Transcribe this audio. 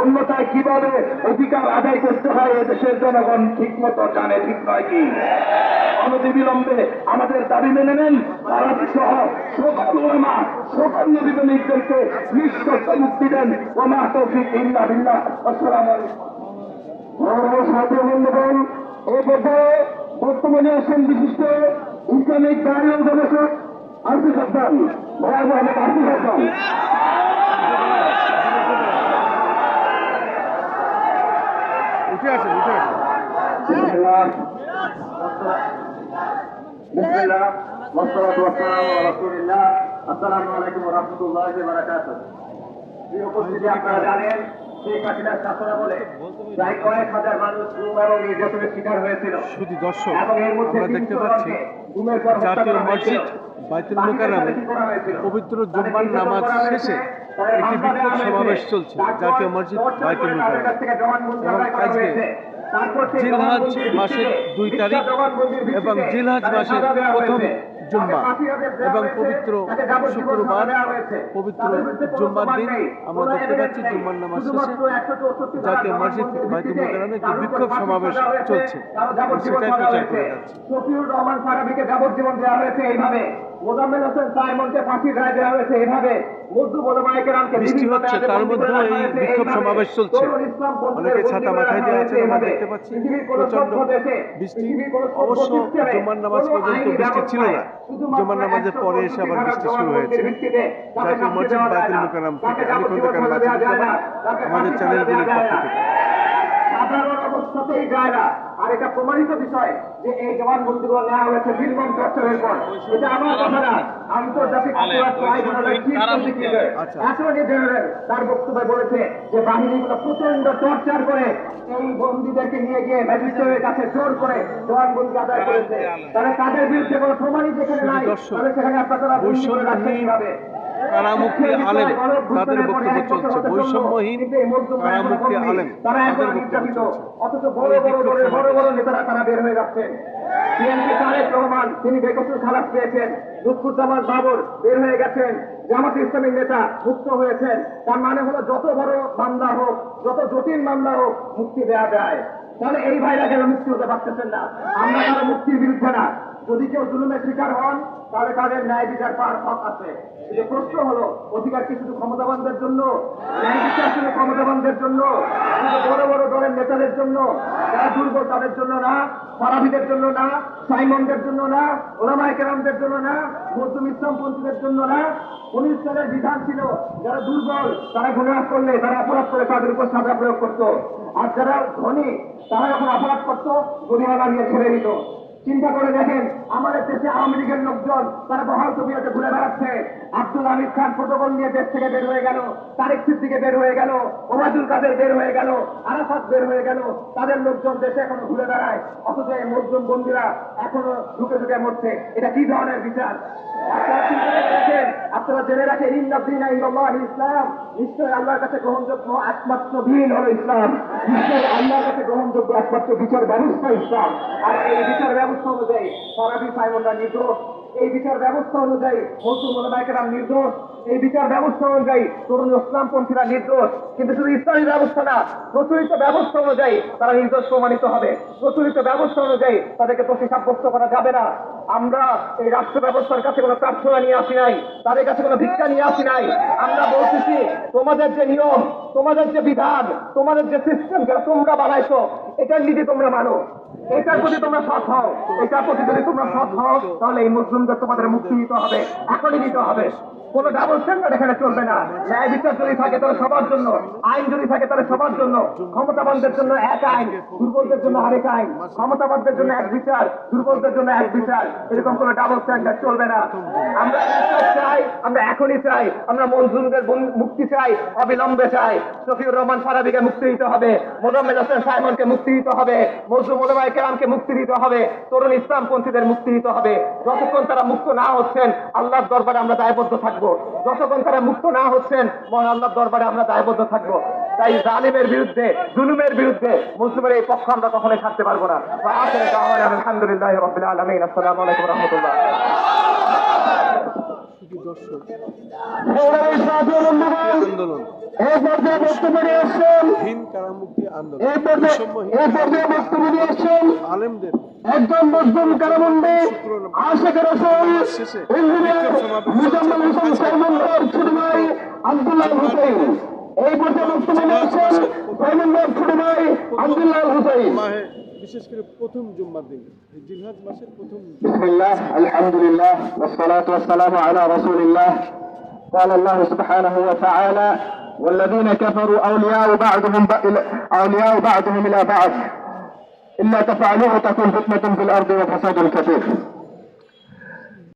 অন্যথায় কীভাবে অধিকার আদায় করতে হয় এদেশের জনগণ। ঠিক মতো জানে, ঠিক নয় কি? অনতিবিলম্বে আমাদের দাবি মেনে নেন ভারত সহ সকল ওলামা সকল নবী প্রেমিকদেরকে নিঃশর্ত মুক্তি দেন। ওমা তৌফিক ইল্লা বিল্লাহ। আসসালামু আলাইকুম। বর্তমানে আসেন বিশিষ্ট ইসলামিক দাঁড়িয়ে গবেষক আরফি সত্তান ভয়াবহ আরফি সত্তান উঠে আসেন উঠে আসেন আসসালামু আলাইকুম রহমতুল্লাহ বারাকাতুহ উপস্থিতি আপনারা জানেন শেখ হাসিনার শাসনা প্রায় কয়েক হাজার মানুষ গুম এবং নির্যাতনের শিকার হয়েছিল। শুধু দর্শক আমরা দেখতে পাচ্ছি জাতীয় মসজিদ বাইতুল মোকাররমে পবিত্র জুম্মার নামাজ শেষে একটি বিক্ষোভ সমাবেশ চলছে। জাতীয় মসজিদ বাইতুল মোকাররমে। এবং আজকে জিলহাজ মাসের দুই তারিখ এবং জিলহাজ মাসের প্রথম জুম্মা এবং পবিত্র শুক্রবার। পবিত্র জুম্মার দিন আমরা দেখতে পাচ্ছি। জুম্মার নামাজ শেষে 164 জাতীয় মসজিদ বাইতুল মোকাররমে একটি বিক্ষোভ সমাবেশ চলছে। সেটাই প্রচার করে যাচ্ছে। শফিউর রহমান ফারাবিকে যাবজ্জীবন দেওয়া হয়েছে এইভাবে। মোজাম্মেল হোসেন সাইমনকে ফাঁসির রায় দেওয়া হয়েছে এইভাবে মজদুর ওলামায়ে কেরামকে বৃষ্টি হচ্ছে, তার এই বিক্ষোভ সমাবেশ চলছে। অনেকে ছাতা মাথায় দিয়ে আমরা দেখতে পাচ্ছি। বৃষ্টি। অবশ্য সিস্টেমে নামাজ পর্যন্ত বৃষ্টি ছিল না। ব্যবস্থায় নামাজের পরে এসে আবার বৃষ্টি শুরু হয়েছে। জাতীয় মসজিদ থেকে আমি খন্দকার আমাদের চ্যানেলগুলির পক্ষ থেকে সাধারণ অবস্থাতেই যায় না। আর এটা প্রমাণিত বিষয় যে এই জবানবন্দিগুলো নেওয়া হয়েছে নির্মম চর্চারের পর। এটা আমার কথা না আন্তর্জাতিক আচ্ছা। অ্যাটর্নি জেনারেল তার বক্তব্যে বলেছে যে বাহিনীগুলো প্রচণ্ড টর্চার করে এই বন্দীদেরকে নিয়ে গিয়ে ম্যাজিস্ট্রেটের কাছে জোর করে জবানবন্দি আদায় করেছে। তাহলে তাদের বিরুদ্ধে কোনো প্রমাণই যেখানে নাই। তাহলে সেখানে আপনারা কীভাবে? কারামুক্তি আলেম তাদের বক্তব্য চলছে। বৈষম্যহীন কারামুক্তি আলেম তাদের বক্তব্য চলছে। তারেক রহমান, তিনি বেকসুর খালাস পেয়েছেন। লুৎফুজ্জামান বাবর বের হয়ে গেছেন। জামাত ইসলামী নেতা মুক্ত হয়েছেন। তার মানে হলো যত বড় মামলা হোক, যত জটিল মামলা হোক, মুক্তি দেওয়া যায়। তাহলে এই ভাইরা কেন মুক্তি হতে পারতেছেন না? আমরা তারা মুক্তির বিরুদ্ধে না। যদি কেউ জুলুমের শিকার হন, তাহলে তাদের ন্যায় বিচার পাওয়ার হক আছে। কিন্তু প্রশ্ন হলো, অধিকার কি শুধু ক্ষমতাবানদের জন্য? ন্যায় বিচার শুধু ক্ষমতাবানদের জন্য? বড় বড় দলের নেতাদের জন্য? যারা দুর্বল তাদের জন্য না, ফারাবিদের জন্য না, সাইমনদের জন্য না, ওলামায় কেরামদের জন্য না মজলুম ইসলামপন্থীদের জন্য না? উনিশ সালের বিধান ছিল, যারা দুর্বল, তারা গুণাহ করলে, তারা অপরাধ করে তাদের উপর সাজা প্রয়োগ করতো। আর যারা ধনী, তারা যখন অপরাধ করতো নিয়ে ছেড়ে দিত। চিন্তা করে দেখেন আমাদের দেশে আওয়ামী লীগের লোকজন তারা বহাল তবিয়াতে ঘুরে বেড়াচ্ছে। আব্দুল হামিদ খান প্রোটোকল নিয়ে দেশ থেকে বের হয়ে গেল, তারেক সিদ্দিকে বের হয়ে গেল, ওবায়দুল কাদের বের হয়ে গেল, আরাফাত বের হয়ে গেল, তাদের লোকজন দেশে এখনও ঘুরে বেড়ায়, অথচ এই মজলুম বন্দীরা এখনও ঢুকে ঢুকে মরছে। এটা কি ধরনের বিচার? আপনারা জেনে রাখেন ইন্দিন ইসলাম। নিশ্চয় আল্লাহর কাছে গ্রহণযোগ্য একমাত্র দিন হলো ইসলাম। নিশ্চয় আল্লাহর কাছে গ্রহণযোগ্য একমাত্র বিচার ব্যবস্থা ইসলাম। আর এই বিচার ব্যবস্থা অনুযায়ী ফরাবি সাইমনরা নির্দোষ। এই বিচার ব্যবস্থা অনুযায়ী মজুর মোলামাইকেরাম নির্দোষ। এই বিচার ব্যবস্থা অনুযায়ী তরুণ ইসলামপন্থীরা নির্দোষ। কিন্তু শুধু ইসলামী ব্যবস্থা না, প্রচলিত ব্যবস্থা অনুযায়ী তারা নির্দোষ প্রমাণিত হবে। প্রচলিত ব্যবস্থা অনুযায়ী তাদেরকে দোষী সাব্যস্ত করা যাবে না। আমরা এই রাষ্ট্র ব্যবস্থার কাছে কোনো প্রার্থনা নিয়ে আসি নাই, তাদের কাছে কোনো ভিক্ষা নিয়ে আসি নাই। আমরা বলতেছি, তোমাদের যে নিয়ম, তোমাদের যে বিধান, তোমাদের যে সিস্টেম যেটা তোমরা বানাইছো, এটার নীতি তোমরা মানো। এটার প্রতি তোমরা সৎ হও। এটার প্রতি যদি তোমরা সৎ হও, তাহলে এই মুসলিমদের তোমাদের মুক্তি দিতে হবে, এখনই দিতে হবে। কোন ডাবল স্ট্যান্ডার্ড এখানে চলবে না। ন্যায় বিচার যদি থাকে, তাহলে সবার জন্য, আইন যদি থাকে, তাহলে সবার জন্য। ক্ষমতাবানদের জন্য এক আইন, দুর্বলদের জন্য আরেক আইন। ক্ষমতাবানদের জন্য এক বিচার, দুর্বলদের জন্য এক বিচার। এরকম কোন ডাবল স্ট্যান্ডার্ড চলবে না। আমরা চাই, আমরা এখনই চাই, আমরা মনজুরদের বন- মুক্তি চাই, অবিলম্বে চাই। শফিউর রহমান ফারাবিকে মুক্তি দিতে হবে মোজাম্মেদ হোসেন সাইমনকে মুক্তি দিতে হবে মজলুম মোলামাই কেরামকে মুক্তি দিতে হবে, তরুণ ইসলামপন্থীদের মুক্তি দিতে হবে। যতক্ষণ তারা মুক্ত না হচ্ছেন, আল্লাহর দরবারে আমরা দায়বদ্ধ থাকব। যতক্ষণ তারা মুক্ত না হচ্ছেন, মহান আল্লাহর দরবারে আমরা দায়বদ্ধ থাকব। তাই জালিমের বিরুদ্ধে, জুলুমের বিরুদ্ধে মুসলিমের এই পক্ষ আমরা কখনোই থাকতে পারব না। আলহামদুলিল্লাহ আসসালামু আলাইকুম রহমতুল্লাহ। সুখী দর্শক। আন্দোলন। এই পর্যায়ে বক্তব্য নিয়ে এসছেন হীন কারামুক্তি আন্দোলন আলেমদের। একজন কারামন্ডে রসুল মুজাম্মল হোসেন আব্দুল্লাহ হুসেন এই পর্যায়ে বক্তব্য আব্দুল্লাহ বিশেষ করে প্রথম জুম্মার দিন এই জিলহাজ মাসের প্রথম بسم الله الحمد لله والصلاة والسلام على رسول الله قال الله سبحانه وتعالى والذين كفروا أولياء بعضهم ب... أولياء بعضهم إلى بعض إلا تفعلوه تكون فتنة في الأرض وفساد كثير